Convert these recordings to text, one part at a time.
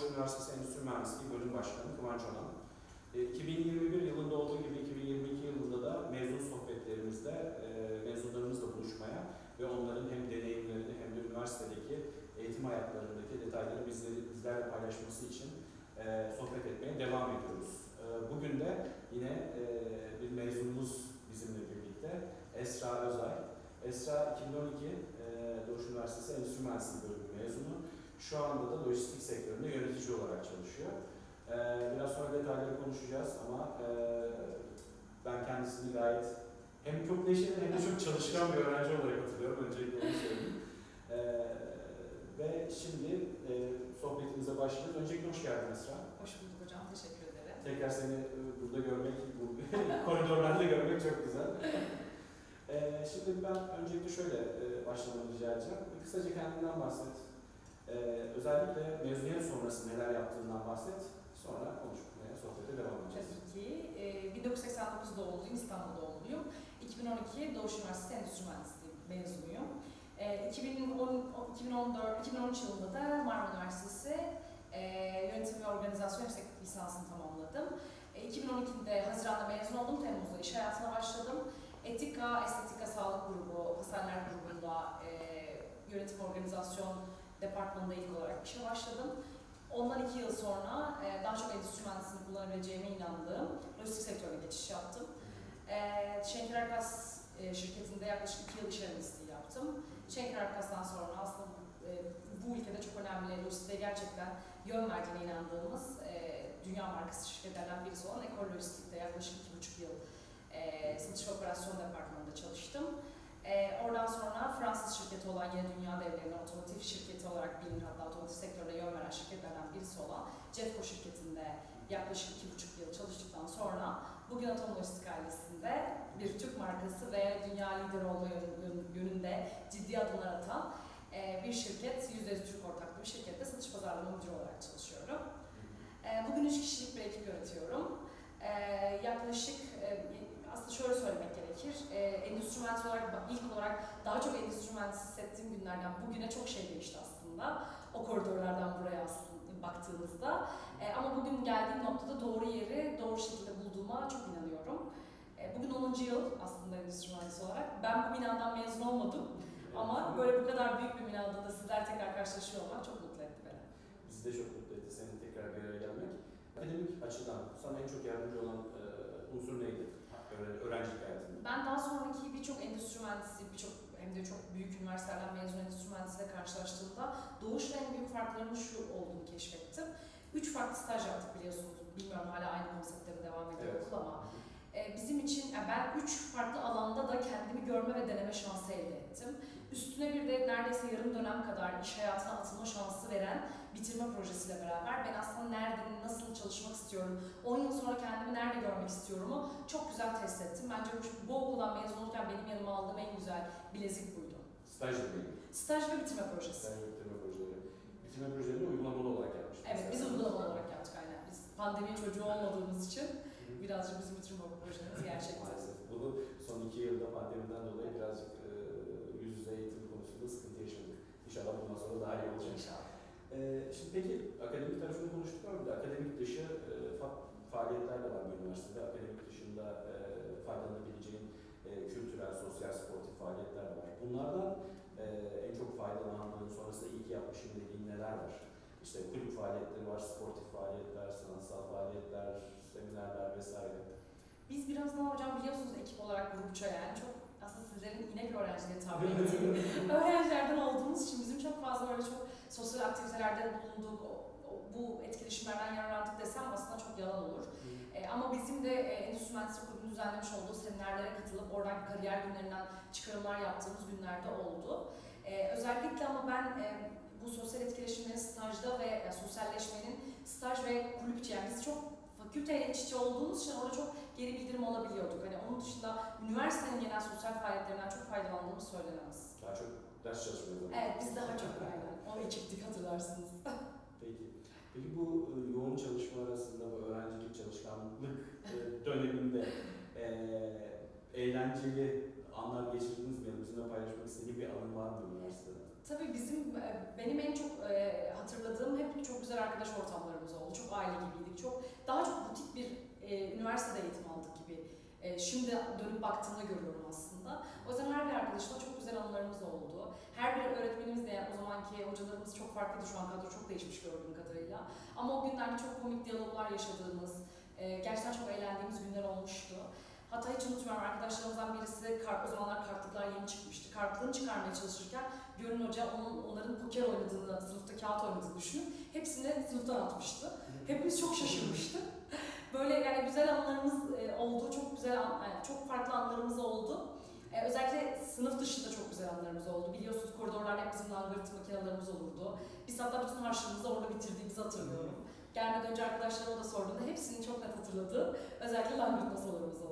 Doğuş Üniversitesi Endüstri Mühendisliği Bölüm Başkanı Kıvanç Onan. E, 2021 yılında olduğu gibi 2022 yılında da mezun sohbetlerimizde e, mezunlarımızla buluşmaya ve onların hem deneyimlerini hem de üniversitedeki eğitim hayatlarındaki detayları bizlerle paylaşması için e, sohbet etmeye devam ediyoruz. E, bugün de yine e, bir mezunumuz bizimle birlikte Esra Özay. Esra 2012 e, Doğuş Üniversitesi Endüstri Mühendisliği bölümü mezunu. Şu anda da lojistik sektöründe yönetici olarak çalışıyor. E, biraz sonra detayları konuşacağız ama e, ben kendisini gayet hem çok neşeli hem de çok çalışkan bir öğrenci olarak hatırlıyorum. Öncelikle onu söyleyeyim. E, ve şimdi e, sohbetimize başlıyoruz. Öncelikle hoş geldin Esra. Hoş bulduk hocam, teşekkür ederim. Tekrar seni e, burada görmek, bu koridorlarda görmek çok güzel. Ee, şimdi ben öncelikle şöyle e, başlamanı rica edeceğim. Kısaca kendinden bahset. Ee, özellikle mezuniyet sonrası neler yaptığından bahset. Sonra konuşmaya, sohbete devam edeceğiz. Tabii ki. e, 1989 doğumluyum, İstanbul doğumluyum. 2012 Doğuş Üniversitesi Endüstri Mühendisliği mezunuyum. E, 2010, 2014, 2013 yılında da Marmara Üniversitesi e, Yönetim ve Organizasyon Yüksek Lisansını tamamladım. E, 2012'de Haziran'da mezun oldum, Temmuz'da iş hayatına başladım. Etika, Estetika Sağlık Grubu, Hastaneler Grubu'nda e, yönetim organizasyon departmanında ilk olarak işe başladım. Ondan iki yıl sonra e, daha çok endüstri mühendisliğini kullanabileceğime inandığım lojistik sektörüne geçiş yaptım. E, Schenker Arkas e, şirketinde yaklaşık iki yıl iş analistliği yaptım. Schenker Arkas'tan sonra aslında e, bu ülkede çok önemli lojistiğe gerçekten yön verdiğine inandığımız e, dünya markası şirketlerden birisi olan Ekol Lojistik'te yaklaşık iki buçuk yıl e, satış operasyon departmanında çalıştım. E, oradan sonra Fransız şirketi olan yine dünya devlerinin otomotiv şirketi olarak bilinir hatta otomotiv sektörüne yön veren şirketlerden birisi olan Cefco şirketinde yaklaşık iki buçuk yıl çalıştıktan sonra bugün Atom Lojistik ailesinde bir Türk markası ve dünya lideri olma yön- yönünde ciddi adımlar atan e, bir şirket, %100 Türk ortaklı bir şirkette satış pazarlama müdürü olarak çalışıyorum. E, Bugün üç kişilik bir ekip yönetiyorum. E, yaklaşık, e, aslında şöyle söylemek gerekir, e, endüstri mühendisi olarak, ilk olarak daha çok endüstri mühendisi hissettiğim günlerden bugüne çok şey değişti aslında. O koridorlardan buraya aslında baktığımızda. E, ama bugün geldiğim noktada doğru yeri doğru şekilde bulduğuma çok inanıyorum. E, bugün 10. yıl aslında endüstri mühendisi olarak. Ben bu binadan mezun olmadım. Ama böyle bu kadar büyük bir binada da sizler tekrar karşılaşıyor olmak çok mutlu etti beni. Bizi de çok mutlu etti senin tekrar bir araya gelmek. Akademik açıdan sana en çok yardımcı olan e, unsur neydi öğrencilik hayatında? Ben daha sonraki birçok endüstri mühendisi, birçok hem de çok büyük üniversitelerden mezun endüstri mühendisiyle karşılaştığımda doğuşla en büyük farklarının şu olduğunu keşfettim. Üç farklı staj yaptık biliyorsunuz. Bilmiyorum hala aynı konseptte mi devam ediyor Evet. okul ama. e, bizim için, yani ben üç farklı alanda da kendimi görme ve deneme şansı elde ettim. Üstüne bir de neredeyse yarım dönem kadar iş hayatına atılma şansı veren bitirme projesiyle beraber ben aslında nerede, nasıl çalışmak istiyorum, 10 yıl sonra kendimi nerede görmek istiyorumu çok güzel test ettim. Bence bu, okuldan mezun olurken benim yanıma aldığım en güzel bilezik buydu. Staj yapıyordun. Staj ve bitirme projesi. Staj ve bitirme projeleri. Bitirme projelerini uygulamalı olarak yapmıştın. Evet, biz uygulamalı olarak yaptık aynen. Biz pandemi çocuğu olmadığımız için birazcık bizim bitirme projemiz gerçekti. Maalesef. Bunu son iki yılda pandemiden dolayı birazcık e, yüz yüze eğitim konusunda sıkıntı yaşadık. İnşallah bundan sonra daha iyi olacak. İnşallah. E, şimdi peki akademik tarafını konuştuk ama bir de akademik dışı e, fa- faaliyetler de var bu üniversitede. Akademik dışında e, faydalanabileceğin e, kültürel, sosyal, sportif faaliyetler de var. Bunlardan e, en çok faydalandığın, sonrasında iyi ki yapmışım dediğin neler var? İşte kulüp faaliyetleri var, sportif faaliyetler, sanatsal faaliyetler, seminerler vesaire. Biz biraz daha hocam biliyorsunuz ekip olarak grupça yani çok aslında sizlerin inek öğrencileri tabi ettiği öğrencilerden olduğumuz için bizim çok fazla böyle çok sosyal aktivitelerde bulunduk, bu etkileşimlerden yararlandık desem aslında çok yalan olur. E, ama bizim de e, Endüstri Mühendisliği Kurulu'nun düzenlemiş olduğu seminerlere katılıp oradan kariyer günlerinden çıkarımlar yaptığımız günlerde oldu. E, özellikle ama ben e, bu sosyal etkileşimlerin stajda ve e, sosyalleşmenin staj ve kulüp içi yani biz çok fakülteyle iç içe olduğumuz için orada çok geri bildirim alabiliyorduk. Hani onun dışında üniversitenin genel sosyal faaliyetlerinden çok faydalandığımız söylenemez. Daha çok ders çalışmıyoruz. ama. Evet biz daha çok aynen o ekiptik hatırlarsınız. Peki. Peki bu e, yoğun çalışma arasında bu öğrencilik çalışkanlık e, döneminde e, eğlenceli anlar geçirdiniz mi? Bizimle paylaşmak istediğin bir anın var mı üniversitede? Tabii bizim, e, benim en çok hatırladığım hep çok güzel arkadaş ortamlarımız oldu. Çok aile gibiydik. Çok daha çok butik bir e, üniversitede eğitim aldık gibi. E, şimdi dönüp baktığımda görüyorum aslında. O yüzden her bir arkadaşımla çok güzel anılarımız oldu. Her bir öğretmenimiz de o zamanki hocalarımız çok farklıydı. Şu an kadro çok değişmiş gördüğüm kadarıyla. Ama o günlerde çok komik diyaloglar yaşadığımız, e, gerçekten çok eğlendiğimiz günler olmuştu. Hatta hiç unutmuyorum arkadaşlarımızdan birisi o zamanlar kartlıklar yeni çıkmıştı. Kartlarını çıkarmaya çalışırken Görün Hoca onun, onların poker oynadığını, sınıfta kağıt oynadığını düşünüp hepsini sınıftan atmıştı. Hepimiz çok şaşırmıştık. Böyle yani güzel anılarımız e, oldu, çok güzel, an- yani çok farklı anlarımız oldu. E, özellikle sınıf dışında çok güzel anılarımız oldu. Biliyorsunuz koridorlarda hep bizim langırt makinelerimiz olurdu. Biz hatta bütün harçlığımızı orada bitirdiğimizi hatırlıyorum. Gelmeden önce arkadaşlarıma da sorduğumda hepsini çok net hatırladı. Özellikle langırt masalarımız oldu.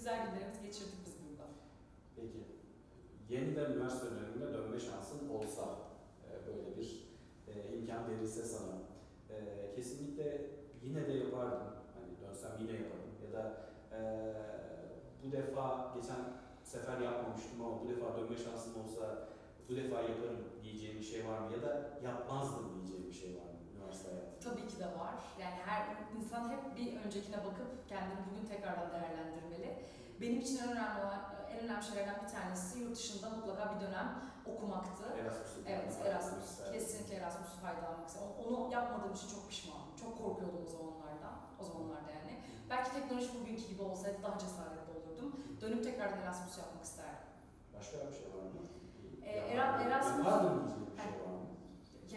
Güzel günlerimizi geçirdik biz burada. Peki, yeniden üniversite döneminde dönme şansın olsa, e, böyle bir e, imkan verilse sana, e, kesinlikle yine de yapardım. Hani dönsem yine yaparım. Ya da bu defa geçen sefer yapmamıştım ama bu defa dönme şansım olsa bu defa yaparım diyeceğim bir şey var mı? Ya da yapmazdım diyeceğim bir şey var mı üniversite hayatında? Tabii ki de var. Yani her insan hep bir öncekine bakıp kendini bugün tekrardan değerlendirmeli. Benim için en önemli olan, en önemli şeylerden bir tanesi yurt dışında mutlaka bir dönem okumaktı. Erasmus'u Evet, Erasmus. Kesinlikle Erasmus'u fayda almak istedim. Onu yapmadığım için çok pişmanım. Çok korkuyordum o zamanlarda. O zamanlarda yani. Belki teknoloji bugünkü gibi olsaydı daha cesaretli olurdum. Dönüp tekrardan Erasmus yapmak isterdim. Başka bir şey var mı? Ee, Erasmus- Yapardım diyeceğim bir şey var mı?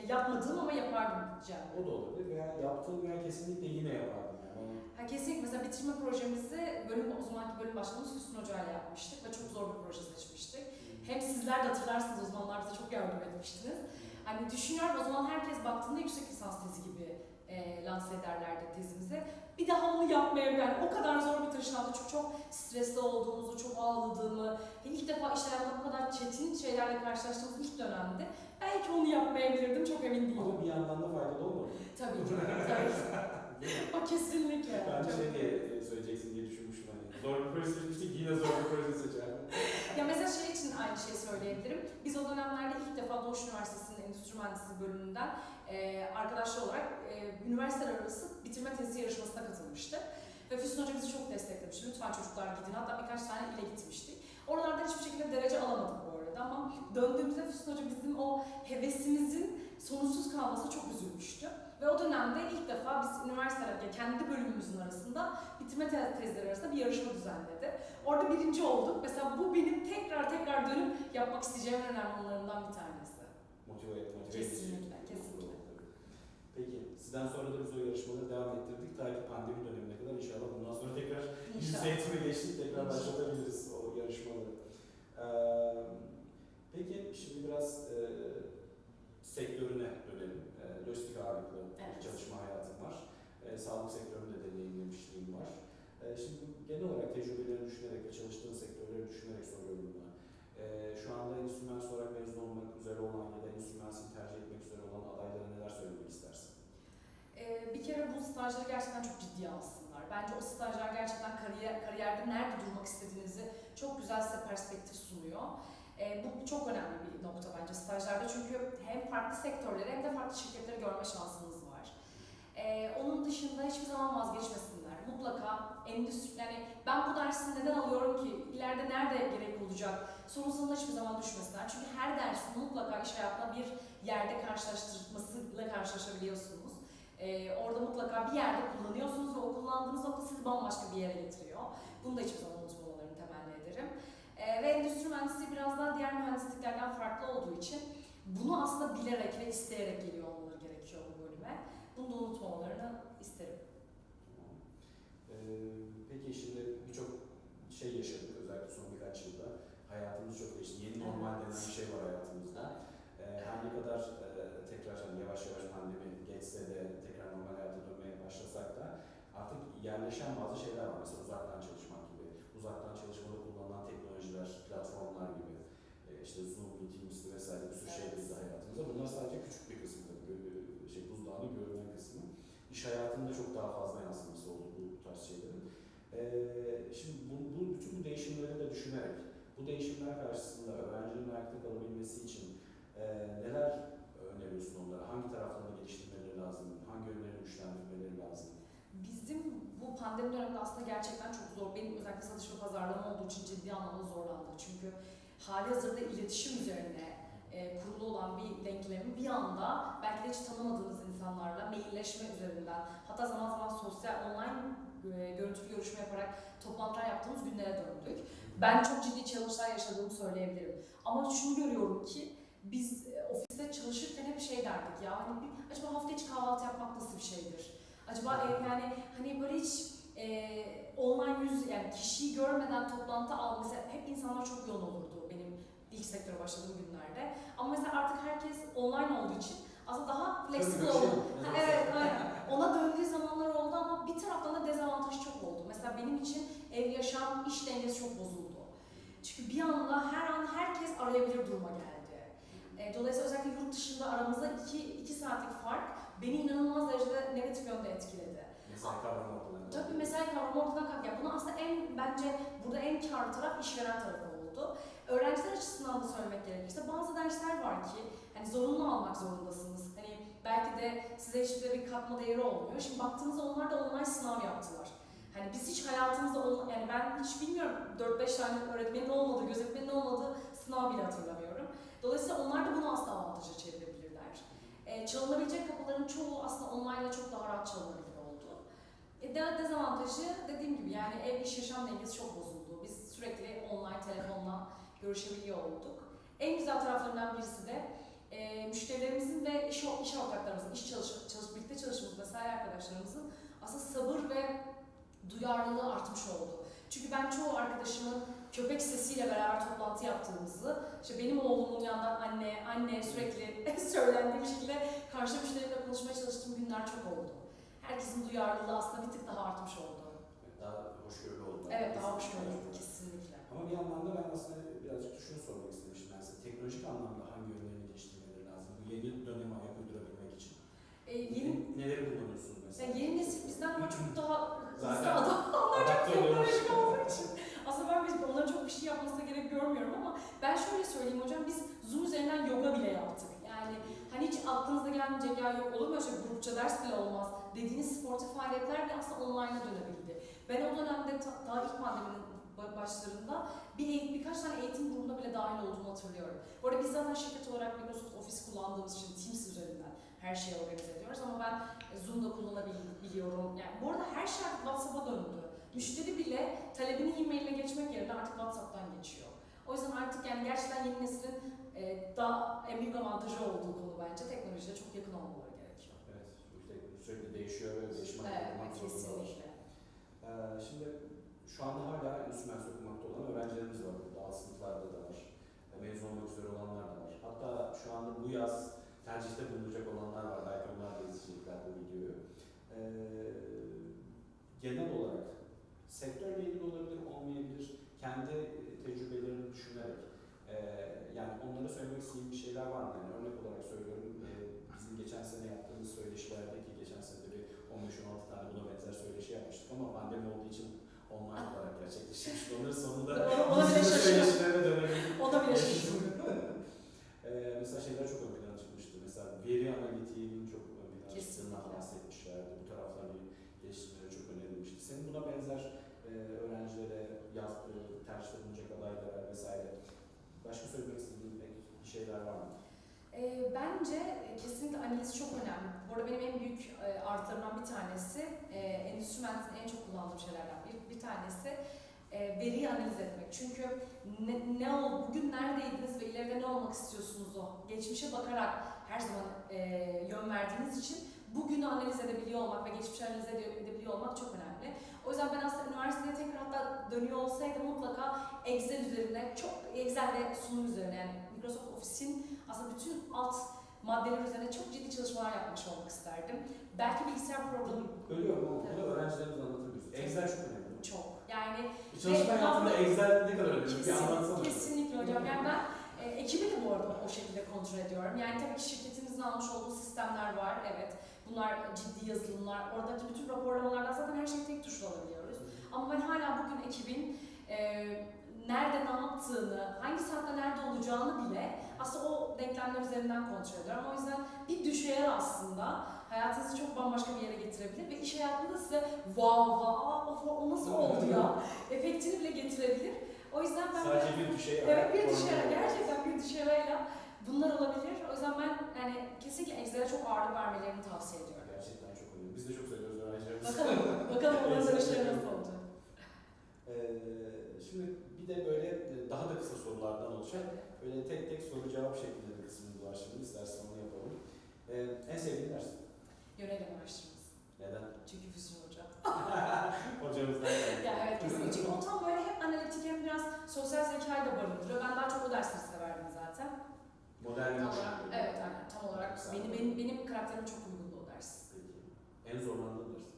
Yapmadığım ama yapardım diyeceğim. O da olabilir veya yaptığım veya kesinlikle yine yapardım yani. Ha, kesinlikle mesela bitirme projemizi bölüm, o zamanki bölüm başkanımız Hüsnü Hoca ile yapmıştık ve çok zor bir proje seçmiştik. Hem sizler de hatırlarsınız o zamanlar bize çok yardım etmiştiniz. Hani düşünüyorum o zaman herkes baktığında yüksek lisans tezi gibi e, lanse ederlerdi tezimizi. Bir daha onu yapmaya yani o kadar zor bir taşın altında çok çok stresli olduğumuzu, çok ağladığımı, ilk defa iş hayatında bu kadar çetin şeylerle karşılaştığımız ilk dönemde belki onu yapmayabilirdim çok emin değilim. Ama bir yandan da faydalı olmadı. Tabii ki, tabii ki. O kesinlikle. Ben Çok- şey diye söyleyeceksin diye düşünmüştüm hani. Zor bir proje seçmiştik yine zor bir proje seçerdim. Ya mesela şey için aynı şeyi söyleyebilirim. Biz o dönemlerde ilk defa Doğuş Üniversitesi'nin Endüstri Mühendisliği bölümünden e, arkadaşlar olarak e, üniversiteler arası bitirme tezi yarışmasına katılmıştık. Ve Füsun Hoca bizi çok desteklemişti. Lütfen çocuklar gidin. Hatta birkaç tane ile gitmiştik. Oralardan hiçbir şekilde derece alamadık bu arada ama döndüğümüzde Füsun Hoca bizim o hevesimizin sonuçsuz kalmasına çok üzülmüştü. Ve o dönemde ilk defa biz üniversiteler, yani kendi bölümümüzün arasında bitirme te- tezleri arasında bir yarışma düzenledi. Orada birinci olduk. Mesela bu benim tekrar tekrar dönüp yapmak isteyeceğim en önemli anılarımdan bir tanesi. Motive et, motive edici. Kesinlikle, kesinlikle. Peki, sizden sonra da biz o yarışmaları devam ettirdik. Ta ki pandemi dönemine kadar inşallah bundan sonra tekrar yüz eğitime geçtik. Tekrar başlatabiliriz o yarışmaları. Ee, peki, şimdi biraz e, sektörüne dönelim. E, lojistik ağırlıklı bir Evet. çalışma hayatım var. E, sağlık sektöründe deneyimlemişliğim var. E, şimdi genel olarak tecrübelerini düşünerek ve çalıştığın sektörleri düşünerek soruyorum bunu. E, şu anda endüstri mühendisi olarak mezun olmak üzere olan ya da endüstri mühendisliğini tercih etmek üzere olan adaylara neler söylemek istersin? Ee, bir kere bu stajları gerçekten çok ciddiye alsınlar. Bence o stajlar gerçekten kariyer, kariyerde nerede durmak istediğinizi çok güzel size perspektif sunuyor. Ee, bu çok önemli bir nokta bence stajlarda çünkü hem farklı sektörleri hem de farklı şirketleri görme şansınız var. Ee, onun dışında hiçbir zaman vazgeçmesinler. Mutlaka endüstri, yani ben bu dersi neden alıyorum ki, ileride nerede gerek olacak sorusuna hiçbir zaman düşmesinler. Çünkü her dersin mutlaka iş hayatında bir yerde karşılaştırmasıyla karşılaşabiliyorsunuz. Ee, orada mutlaka bir yerde kullanıyorsunuz ve o kullandığınız nokta sizi bambaşka bir yere getiriyor. Bunu da hiçbir zaman unutmamalarını temenni ederim. Ee, ve endüstri mühendisliği biraz daha diğer mühendisliklerden farklı olduğu için bunu aslında bilerek ve isteyerek geliyor olmaları gerekiyor bu bölüme. Bunu da unutmamalarını isterim. Ee, peki şimdi birçok şey yaşadık özellikle son birkaç yılda. Hayatımız çok değişti. Yeni normal denen bir şey var hayatımızda. Ee, her ne kadar e, tekrar hani yavaş yavaş pandemi geçse de tekrar normal hayata dönmeye başlasak da artık yerleşen bazı şeyler var. Mesela çok daha fazla yansıması oldu bu tarz şeylerin. Ee, şimdi bu, bu, bütün bu değişimleri de düşünerek, bu değişimler karşısında öğrencinin ayakta kalabilmesi için e, neler öneriyorsun onlara? Hangi taraflarını geliştirmeleri lazım? Hangi yönlerini güçlendirmeleri lazım? Bizim bu pandemi döneminde aslında gerçekten çok zor. Benim özellikle satış ve pazarlama olduğu için ciddi anlamda zorlandık. Çünkü hali hazırda iletişim üzerine e, kurulu olan bir denklemi bir anda belki de hiç tanımadığınız insanlarla mailleşme üzerinden hatta zaman zaman sosyal online e, görüntülü görüşme yaparak toplantılar yaptığımız günlere döndük. Ben çok ciddi challenge'lar yaşadığımı söyleyebilirim. Ama şunu görüyorum ki biz e, ofiste çalışırken hep şey derdik ya hani bir, acaba hafta içi kahvaltı yapmak nasıl bir şeydir? Acaba e, yani hani böyle hiç e, online yüz yani kişiyi görmeden toplantı al mesela hep insanlar çok yoğun olurdu ilk sektöre başladığım günlerde. Ama mesela artık herkes online olduğu için aslında daha flexible Tabii, oldu. şey, Ha, evet, aynen. Ona döndüğü zamanlar oldu ama bir taraftan da dezavantajı çok oldu. Mesela benim için ev yaşam iş dengesi çok bozuldu. Çünkü bir anda her an herkes arayabilir duruma geldi. E, dolayısıyla özellikle yurt dışında aramızda iki, iki saatlik fark beni inanılmaz derecede negatif yönde etkiledi. Mesai kavramı ortadan. Tabii mesai kavramı ortadan kalktı. Yani bunu aslında en bence burada en karlı taraf işveren tarafı oldu. Öğrenciler açısından da söylemek gerekirse bazı dersler var ki hani zorunlu almak zorundasınız. Hani belki de size hiçbir bir katma değeri olmuyor. Şimdi baktığınızda onlar da online sınav yaptılar. Hani biz hiç hayatımızda yani ben hiç bilmiyorum 4-5 tane öğretmenin olmadığı, gözetmenin olmadığı sınav bile hatırlamıyorum. Dolayısıyla onlar da bunu aslında avantaja çevirebilirler. Ee, çalınabilecek kapıların çoğu aslında online çok daha rahat çalınabilir oldu. E, de- dezavantajı dediğim gibi yani ev iş yaşam dengesi çok bozuldu. Sürekli online telefonla görüşebiliyor olduk. En güzel taraflarından birisi de e, müşterilerimizin ve iş, iş ortaklarımızın, iş çalış, çalış, birlikte çalıştığımız mesai arkadaşlarımızın aslında sabır ve duyarlılığı artmış oldu. Çünkü ben çoğu arkadaşımın köpek sesiyle beraber toplantı yaptığımızı, işte benim oğlumun yandan anne, anne sürekli söylendiği bir şekilde karşı müşteriyle konuşmaya çalıştığım günler çok oldu. Herkesin duyarlılığı aslında bir tık daha artmış oldu. Daha hoşgörülü oldu. Evet daha hoş gördüm kesinlikle. Ama bir yandan da ben aslında birazcık şunu sormak istemiştim ben size. Teknolojik anlamda hangi yönlerini geliştirmeleri lazım? Bu yeni döneme ayak uydurabilmek için. E, yeni, Neleri kullanıyorsunuz mesela? yani yeni nesil bizden daha çok daha hızlı Zaten adam. Adapte oluyoruz. teknolojik olduğu için. Aslında ben biz onların çok bir şey yapmasına gerek görmüyorum ama ben şöyle söyleyeyim hocam biz Zoom üzerinden yoga bile yaptık. Yani hani hiç aklınıza gelmeyecek ya yok olur mu öyle şey grupça ders bile olmaz dediğiniz sportif faaliyetler bile aslında online'a dönebildi. Ben o dönemde ta- daha ilk pandeminin başlarında bir eğitim, birkaç tane eğitim grubuna bile dahil olduğumu hatırlıyorum. Bu arada biz zaten şirket olarak Microsoft Office kullandığımız için Teams üzerinden her şeyi organize ediyoruz ama ben e, Zoom'da kullanabiliyorum. Yani bu arada her şey artık WhatsApp'a döndü. Müşteri bile talebini e-mail'e geçmek yerine artık WhatsApp'tan geçiyor. O yüzden artık yani gerçekten yeni neslin e, daha en büyük avantajı olduğu konu bence teknolojide çok yakın olmaları gerekiyor. Evet, sürekli, sürekli değişiyor ve değişmek Evet, zorundalar. kesinlikle. Ee, şimdi şu anda hala enstrüman okumakta olan öğrencilerimiz var burada. Alt sınıflarda da var. E, Mezun olmak üzere olanlar da var. Hatta şu anda bu yaz tercihte bulunacak olanlar var. Belki onlar da izleyecekler bu videoyu. Ee, genel olarak sektörle ilgili olabilir, olmayabilir. Kendi e, tecrübelerini düşünerek e, yani onlara söylemek istediğim bir şeyler var mı? Yani örnek olarak söylüyorum. e, bizim geçen sene yaptığımız söyleşilerde ki geçen sene bir 15-16 tane buna benzer söyleşi yapmıştık ama pandemi gerçekleştirmiştik. Onların sonunda Ona- ona bile yüz yüze şaşırdım. söyleşilere dönebildik. O da bile şaşırdım. Ee, mesela şeyler çok ön plana çıkmıştı. Mesela veri analitiğinin çok ön plana çıktığından bahsetmişlerdi. Bu tarafları geliştirmeleri çok önerilmişti. Senin buna benzer e, öğrencilere yaz, e, tercihte bulunacak adaylara vesaire başka söylemek istediğin bir şeyler var mı? E, bence kesinlikle analiz çok önemli. Bu arada benim en büyük e, artılarımdan bir tanesi, e, endüstri mühendisliğinin en çok kullandığım şeylerden tanesi e, veriyi analiz etmek. Çünkü ne, ne ol, bugün neredeydiniz ve ileride ne olmak istiyorsunuz o geçmişe bakarak her zaman e, yön verdiğiniz için bugünü analiz edebiliyor olmak ve geçmişi analiz ede- edebiliyor olmak çok önemli. O yüzden ben aslında üniversiteye tekrar hatta dönüyor olsaydım mutlaka Excel üzerine, çok Excel ve sunum üzerine yani Microsoft Office'in aslında bütün alt maddeler üzerine çok ciddi çalışmalar yapmış olmak isterdim. Belki bilgisayar programı Bölüyorum ama bunu öğrencilerimize anlatabiliriz. Excel çok önemli. Çok. Yani Bir çalışma hayatında Excel ne kadar önemli? Bir anlatsana. kesinlikle hocam. Yani ben e, ekibi de bu arada o şekilde kontrol ediyorum. Yani tabii ki şirketimizin almış olduğu sistemler var. Evet. Bunlar ciddi yazılımlar. Oradaki bütün raporlamalardan zaten her şeyi tek tuşla alabiliyoruz. Ama ben hala bugün ekibin e, nerede ne yaptığını, hangi saatte nerede olacağını bile aslında o denklemler üzerinden kontrol ediyorum. O yüzden bir düşeğe aslında hayatınızı çok bambaşka bir yere getirebilir ve iş hayatında size wow wow aa, o- nasıl oldu ya efektini bile getirebilir. O yüzden ben Sadece bir düşey Evet bir koyma. gerçekten bir düşereyle bunlar olabilir. O yüzden ben yani kesinlikle Excel'e çok ağırlık vermelerini tavsiye ediyorum. Gerçekten çok önemli. Biz de çok söylüyoruz öğrencilerimize. Bakalım, bakalım onların dönüşleri nasıl olacak. Ee, şimdi bir de böyle e, daha da kısa sorulardan olacak. Böyle tek tek soru cevap şeklinde bir kısmımız var şimdi. İstersen onu yapalım. Ee, en sevdiğin ders? Yönelim araştırması. Neden? Çünkü Füsun Hoca. Hocamızdan geldi. Ya evet kesinlikle. Çünkü o tam böyle hem analitik hem biraz sosyal zekayı da barındırıyor. Ben daha çok o dersleri severdim zaten. Modern Tam olarak, evet aynen tam olarak benim, benim, benim karakterime çok uygundu o ders. Peki. En zorlandığın ders?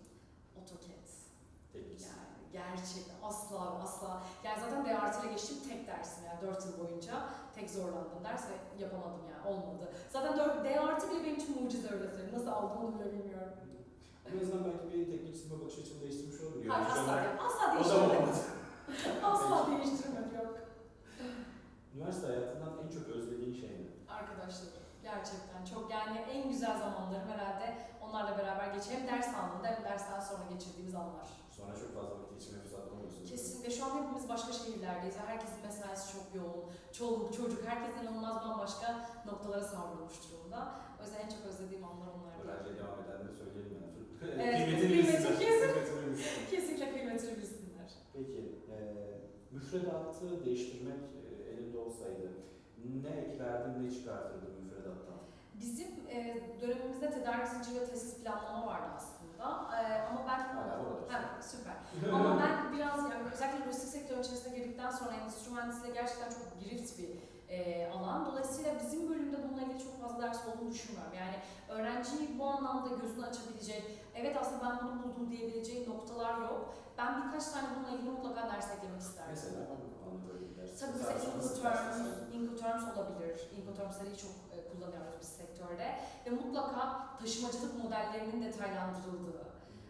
AutoCAD. Gerçekten asla ve asla. Yani zaten DRT ile geçtiğim tek dersim yani 4 yıl boyunca tek zorlandığım ders ve yapamadım yani olmadı. Zaten 4, DRT bile benim için mucize öyle söyleyeyim. Nasıl aldım onu bile bilmiyorum. En azından belki bir teknik sınıfa bakış açını değiştirmiş olur. Hayır asla, olarak- asla değiştirmedim. asla değiştirmedim yok. Üniversite hayatından en çok özlediğin şey ne? Arkadaşlarım gerçekten çok yani en güzel zamanlarım herhalde onlarla beraber geçiyor. Hem ders anında hem dersten sonra. Sonra çok fazla vakit geçirme fırsatı olmuyorsun. Kesinlikle şu an hepimiz başka şehirlerdeyiz ve herkesin mesaisi çok yoğun. Çoluk, çocuk, herkes inanılmaz bambaşka noktalara savrulmuş durumda. O yüzden en çok özlediğim anlar onlar. Öğrenciye devam edenleri söyleyelim yani. Evet, kıymetini bilsinler. kesin. Kesinlikle kıymetini bilsinler. Peki, e, müfredatı değiştirmek e, elinde olsaydı ne eklerdin, ne çıkartırdın müfredattan? Bizim e, dönemimizde tedarik zinciri ve tesis planlama vardı aslında. E, ama ben. Ha, süper. Ama ben biraz yani özellikle lojistik sektörün içerisine girdikten sonra endüstri mühendisliği gerçekten çok girift bir e, alan. Dolayısıyla bizim bölümde bununla ilgili çok fazla ders olduğunu düşünmüyorum. Yani öğrenciyi bu anlamda gözünü açabilecek, evet aslında ben bunu buldum diyebileceği noktalar yok. Ben birkaç tane bununla ilgili mutlaka ders eklemek isterdim. Mesela? Tabii Mesela Incoterms? Incoterms olabilir. Incoterms'leri çok kullanıyoruz biz sektörde. Ve mutlaka taşımacılık modellerinin detaylandırıldığı,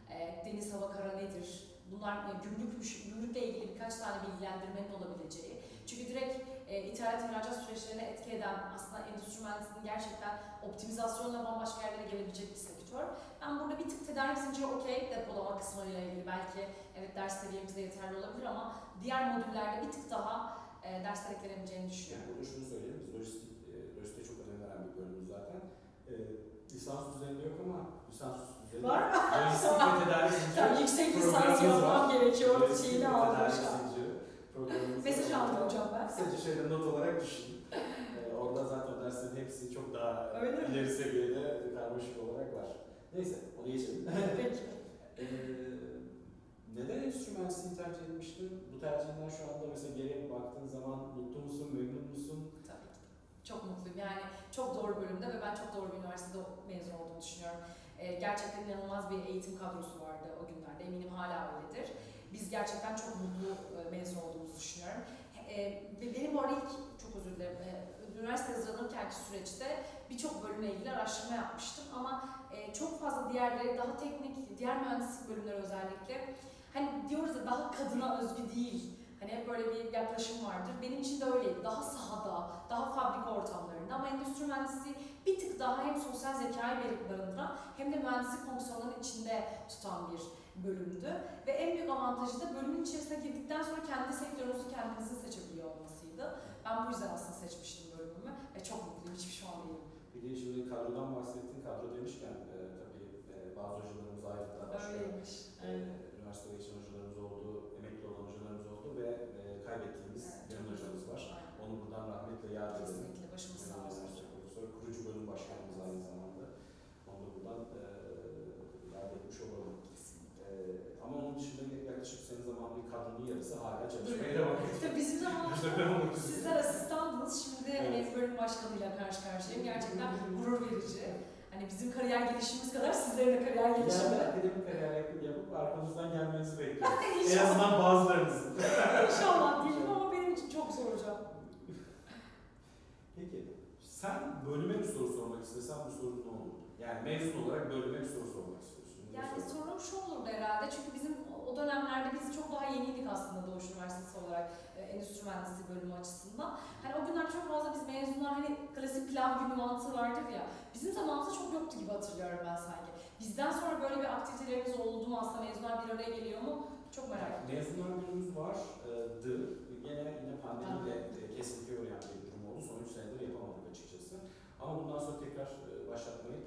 e, deniz hava kara nedir, bunlar e, gümrük, gümrükle ilgili birkaç tane bilgilendirmenin olabileceği. Çünkü direkt e, ithalat ihracat süreçlerine etki eden aslında endüstri mühendisliğinin gerçekten optimizasyonla bambaşka yerlere gelebilecek bir sektör. Ben burada bir tık tedarik zinciri okey depolama kısmıyla ilgili belki evet ders seviyemizde yeterli olabilir ama diğer modüllerde bir tık daha e, dersler eklenebileceğini düşünüyorum. Yani burada şunu söyleyelim, biz lojistik, e, lojistiğe çok önem veren bir bölümümüz zaten. E, lisans düzeyinde yok ama lisans düzeyinde Var mı? lojistik ve tedarik zinciri Tabii yüksek lisans yapmam gerekiyor. Lojistik ve tedarik zinciri Mesaj aldım hocam ben. Kısaca şöyle not olarak düşün. Ee, orada zaten derslerin hepsi çok daha Öyle mi? ileri seviyede karmaşık olarak var. Neyse, onu geçelim. Peki. Ee, neden endüstri mühendisliğini tercih etmiştin? Bu tercihinden şu anda mesela geriye baktığın zaman mutlu musun, memnun musun? Çok mutluyum. Yani çok doğru bölümde ve ben çok doğru bir üniversitede mezun olduğumu düşünüyorum. Ee, gerçekten inanılmaz bir eğitim kadrosu vardı o günlerde. Eminim hala öyledir. Biz gerçekten çok mutlu e, mezun olduğumuzu düşünüyorum. E, benim bu arada ilk, çok özür dilerim, e, üniversite hazırlanırkenki süreçte birçok bölümle ilgili araştırma yapmıştım ama e, çok fazla diğerleri daha teknik, diğer mühendislik bölümleri özellikle hani diyoruz ya daha kadına özgü değil. Hani hep böyle bir yaklaşım vardır. Benim için de öyleydi. Daha sahada, daha fabrika ortamlarında ama endüstri mühendisliği bir tık daha hem sosyal zekayı barındıran hem de mühendislik fonksiyonlarının içinde tutan bir bölümdü. Ve en büyük avantajı da bölümün içerisine girdikten sonra kendi sektörünüzü kendinizin seçebiliyor olmasıydı. Ben bu yüzden aslında seçmiştim bölümümü ve çok mutluyum. Hiçbir şu an değilim. Bir de şimdi kadrodan bahsettin. Kadro demişken e, tabii e, bazı hocalarımız ayrıldılar. Başka Öyleymiş. e, üniversitede geçen hocalarımız oldu, emekli olan hocalarımız oldu ve e, kaybettiğimiz Evet, Cem çok hocamız var. Aynen. Onu buradan rahmetle yad edelim. Kesinlikle başımız sağ olsun. Üniversite Profesörü, kurucu bölüm başkanımız aynı zamanda. Onu da buradan e, yad etmiş olalım. E, ama onun dışında yaklaşık senin zaman bir kadronun yarısı hala çalışmaya devam ediyor. İşte bizim zamanımızda Bizde ben onu sizler asistandınız. Şimdi hani bölüm başkanıyla karşı karşıyayım. Gerçekten gurur verici. Hani bizim kariyer gelişimimiz kadar sizlerin de kariyer Yani gelişimi. akademik kariyer yapıp, yapıp arkamızdan gelmenizi bekliyoruz. En azından bazılarınızın. inşallah diyelim ama benim için çok zor hocam. Peki, sen bölüme bir soru sormak istesen bu sorun ne olur? Yani mezun olarak bölüme bir soru sormak istiyorsun. Yani soru? sorum şu olurdu herhalde çünkü bizim o dönemlerde biz çok daha yeniydik aslında Doğuş Üniversitesi olarak e, endüstri mühendisliği bölümü açısından. Hani o günler çok fazla biz mezunlar hani klasik pilav günü mantığı vardır ya bizim zamanımızda çok yoktu gibi hatırlıyorum ben sanki. Bizden sonra böyle bir aktiviteleriniz oldu mu aslında mezunlar bir araya geliyor mu? Çok merak ediyorum. Mezunlar günümüz vardı. Gene yine pandemiyle e, kesintiye uğrayan bir durum oldu. Son 3 senedir yapamadık açıkçası. Ama bundan sonra tekrar e, başlatmayı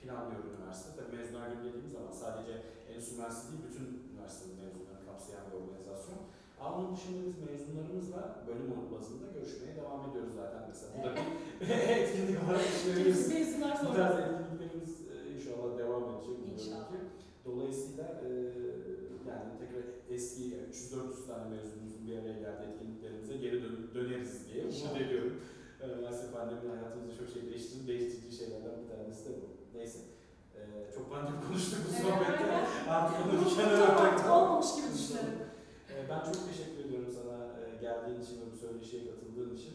planlıyor üniversite. Tabii mezunlar günü dediğimiz zaman sadece Endüstri Mühendisliği değil, bütün üniversite mezunlarını kapsayan bir organizasyon. Ama onun dışında biz mezunlarımızla bölüm bazında görüşmeye devam ediyoruz zaten mesela. Bu da bir etkinlik olarak. Biz mezunlar Bu sonra. tarz Dolayısıyla e, yani tekrar eski yani 300-400 tane mezunumuzun bir araya geldiği etkinliklerimize geri dön- döneriz diye umut ediyorum. E, Maalesef pandeminin hayatımızda çok şey değiştirdi. Değiştirici şeylerden bir tanesi de bu. Neyse. E, çok pandemi konuştuk bu Evet, sohbette. aynen. Artık onu bir kenara artık bırakalım. olmamış gibi düşünelim. E, Ben çok teşekkür ediyorum sana e, geldiğin için ve bu söyleşiye katıldığın için.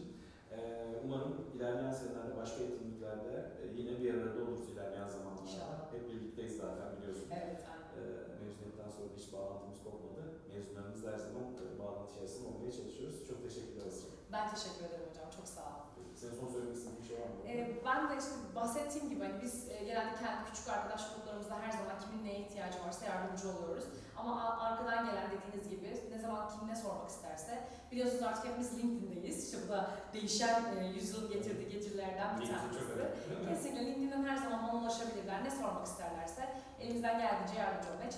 E, Umarım ilerleyen senelerde başka etkinliklerde e, yine bir arada oluruz ilerleyen zamanlarda. İnşallah. Hep birlikteyiz zaten biliyorsun. Evet. E, Mezuniyetten sonra hiç bağlantımız kopmadı. Mezunlarımızla her zaman e, bağlantı içerisinde olmaya çalışıyoruz. Çok teşekkürler Esra. Ben teşekkür ederim hocam. Çok sağ olun. Senin son söylemek istediğin bir şey var mı? Ee, ben de işte bahsettiğim gibi hani biz e, genelde kendi küçük arkadaş gruplarımızda her zaman kimin neye ihtiyacı varsa yardımcı oluyoruz. Ama arkadan gelen dediğiniz gibi ne zaman kim ne sormak isterse biliyorsunuz artık hepimiz LinkedIn'deyiz. İşte bu da değişen e, yüzyılın getirdiği getirilerden bir tanesi. Kesinlikle LinkedIn'den her zaman bana ulaşabilirler. Ne sormak isterlerse elimizden geldiğince yardımcı olmaya